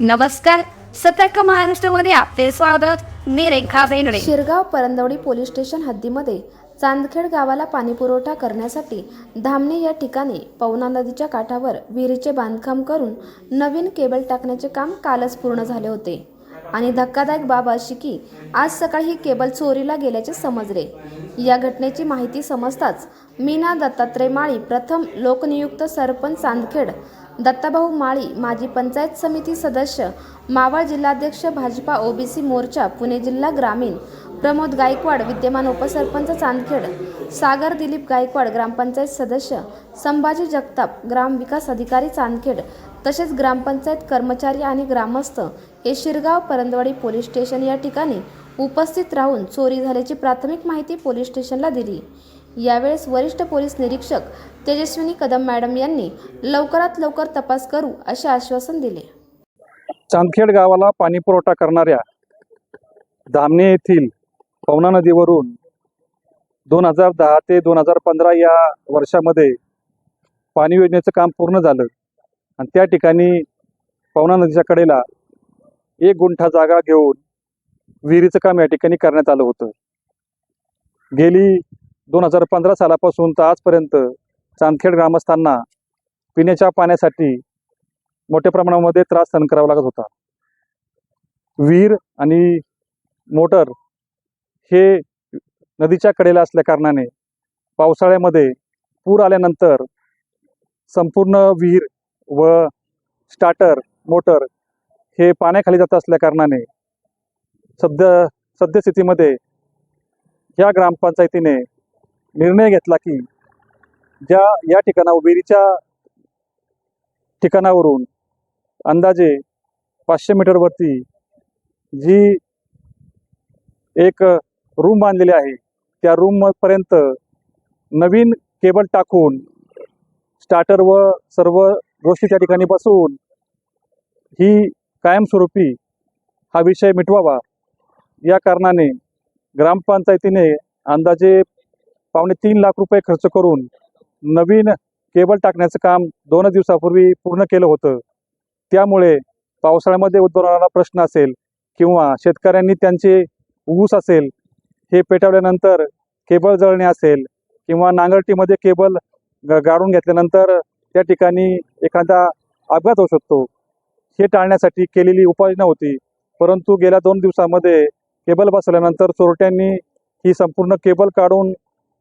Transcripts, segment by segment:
नमस्कार. सतर्क महाराष्ट्रामध्ये आपले स्वागत. मी रेखा बेंगडे शिरगाव परंदवडी पोलीस स्टेशन हद्दीमध्ये चांदखेड गावाला पाणीपुरवठा करण्यासाठी धामणे या ठिकाणी पवना नदीच्या काठावर विहिरीचे बांधकाम करून नवीन केबल टाकण्याचे काम कालच पूर्ण झाले होते. आणि धक्कादायक बाब अशी की आज सकाळी ही केबल चोरीला गेल्याचे समजले. या घटनेची माहिती समजताच मीना दत्तात्रय माळी प्रथम लोकनियुक्त सरपंच चांदखेड दत्ताभाऊ माळी माजी पंचायत समिती सदस्य मावळ जिल्हाध्यक्ष भाजपा ओबीसी मोर्चा पुणे जिल्हा ग्रामीण प्रमोद गायकवाड विद्यमान उपसरपंच चांदखेड सागर दिलीप गायकवाड ग्रामपंचायत सदस्य संभाजी जगताप ग्रामविकास अधिकारी चांदखेड तसेच ग्रामपंचायत कर्मचारी आणि ग्रामस्थ हे शिरगाव परंदवाडी पोलीस स्टेशन या ठिकाणी उपस्थित राहून चोरी झाल्याची प्राथमिक माहिती पोलीस स्टेशनला दिली. यावेळेस वरिष्ठ पोलीस निरीक्षक तेजस्विनी कदम मॅडम यांनी लवकरात लवकर तपास करू असे आश्वासन दिले. चांदखेड गावाला पाणी पुरवठा करणाऱ्या धामणे येथील पवना नदीवरून दोन हजार दहा ते दोन हजार पंधरा या वर्षामध्ये पाणी योजनेचं काम पूर्ण झालं. आणि त्या ठिकाणी पवना नदीच्या कडेला एक गुंठा जागा घेऊन विहिरीचं काम या ठिकाणी करण्यात आलं होतं. गेली दोन हजार पंधरा सालापासून तर आजपर्यंत चांदखेड ग्रामस्थांना पिण्याच्या पाण्यासाठी मोठ्या प्रमाणामध्ये त्रास सहन करावा लागत होता. विहीर आणि मोटर हे नदीच्या कडेला असल्या कारणाने पावसाळ्यामध्ये पूर आल्यानंतर संपूर्ण विहीर व स्टार्टर मोटर हे पाण्याखाली जात असल्या कारणाने सध्या सद्यस्थितीमध्ये या ग्रामपंचायतीने निर्णय घेतला की ज्या या ठिकाणावर विहिरीच्या ठिकाणावरून अंदाजे पाचशे मीटरवरती जी एक रूम बांधलेली आहे त्या रूमपर्यंत नवीन केबल टाकून स्टार्टर व सर्व गोष्टी त्या ठिकाणी बसवून ही कायमस्वरूपी हा विषय मिटवावा. या कारणाने ग्रामपंचायतीने अंदाजे पावणे तीन लाख रुपये खर्च करून नवीन केबल टाकण्याचं काम दोन दिवसापूर्वी पूर्ण केलं होतं. त्यामुळे पावसाळ्यामध्ये उद्भवणारा प्रश्न असेल किंवा शेतकऱ्यांनी त्यांचे ऊस असेल हे पेटवल्यानंतर केबल जळणे असेल किंवा नांगरटीमध्ये केबल गाडून घेतल्यानंतर त्या ठिकाणी एखादा अपघात होऊ शकतो. हे टाळण्यासाठी केलेली उपाययोजना होती परंतु गेल्या दोन दिवसामध्ये केबल बसवल्यानंतर चोरट्यांनी ही संपूर्ण केबल काढून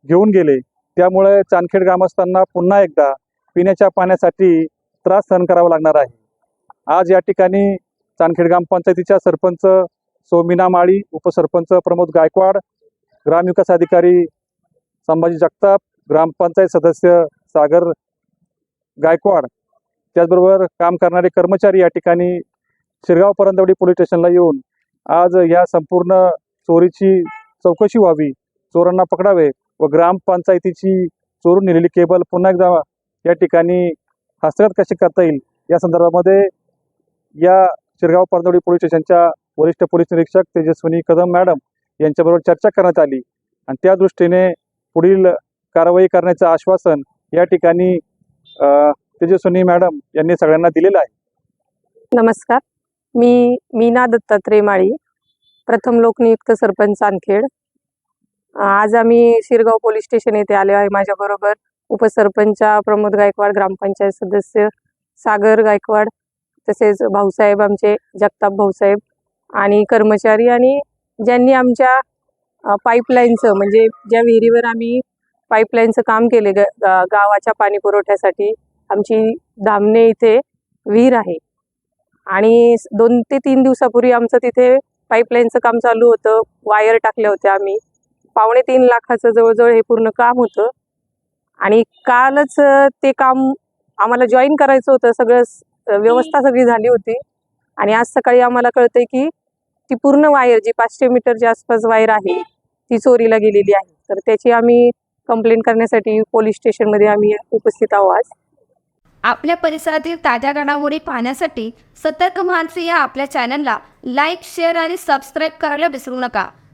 घेऊन गेले. त्यामुळे चांदखेड ग्रामस्थांना पुन्हा एकदा पिण्याच्या पाण्यासाठी त्रास सहन करावा लागणार आहे. आज या ठिकाणी चांदखेड ग्रामपंचायतीच्या सरपंच सोमिना माळी उपसरपंच प्रमोद गायकवाड ग्रामविकास अधिकारी संभाजी जगताप ग्रामपंचायत सदस्य सागर गायकवाड त्याचबरोबर काम करणारे कर्मचारी या ठिकाणी शिरगाव परंदवडी पोलीस स्टेशनला येऊन आज या संपूर्ण चोरीची चौकशी व्हावी चोरांना पकडावे व ग्रामपंचायतीची चोरून नेलेली केबल पुन्हा एकदा या ठिकाणी हस्तगत कशी करता येईल? या संदर्भामध्ये या शिरगाव परदवडी पोलीस स्टेशनच्या वरिष्ठ पोलीस निरीक्षक तेजस्विनी कदम मॅडम यांच्याबरोबर चर्चा करण्यात आली. आणि त्या दृष्टीने पुढील कारवाई करण्याचं आश्वासन या ठिकाणी तेजस्विनी मॅडम यांनी सगळ्यांना दिलेलं आहे. नमस्कार. मी मीना दत्तात्रय माळी प्रथम लोकनियुक्त सरपंच चांदखेड आज आम्ही शिरगाव पोलीस स्टेशन येथे आले आहे. माझ्याबरोबर उपसरपंचा प्रमोद गायकवाड ग्रामपंचायत सदस्य सागर गायकवाड तसेच भाऊसाहेब आमचे जगताप भाऊसाहेब आणि कर्मचारी आणि ज्यांनी आमच्या पाईपलाईनचं म्हणजे ज्या विहिरीवर आम्ही पाईपलाईनचं काम केले ग गा- गावाच्या पाणी पुरवठ्यासाठी आमची धामणे इथे विहीर आहे. आणि दोन ते तीन दिवसापूर्वी आमचं तिथे पाईपलाईनचं काम चालू होतं. वायर टाकल्या होत्या आम्ही. पावणे तीन लाखाचं जवळजवळ हे पूर्ण काम होतं. आणि कालच ते काम आम्हाला जॉईन करायचं होतं. सगळं व्यवस्था सगळी झाली होती. आणि आज सकाळी आम्हाला कळतंय की ती पूर्ण वायर जी पाचशे मीटरच्या आसपास वायर आहे ती चोरीला गेलेली आहे. तर त्याची आम्ही कंप्लेंट करण्यासाठी पोलीस स्टेशनमध्ये आम्ही उपस्थित आहोत आज. आपल्या परिसरातील ताज्या घडामोडी पाहण्यासाठी सतर्क मानसी या आपल्या चॅनलला लाईक शेअर आणि सबस्क्राईब करायला विसरू नका.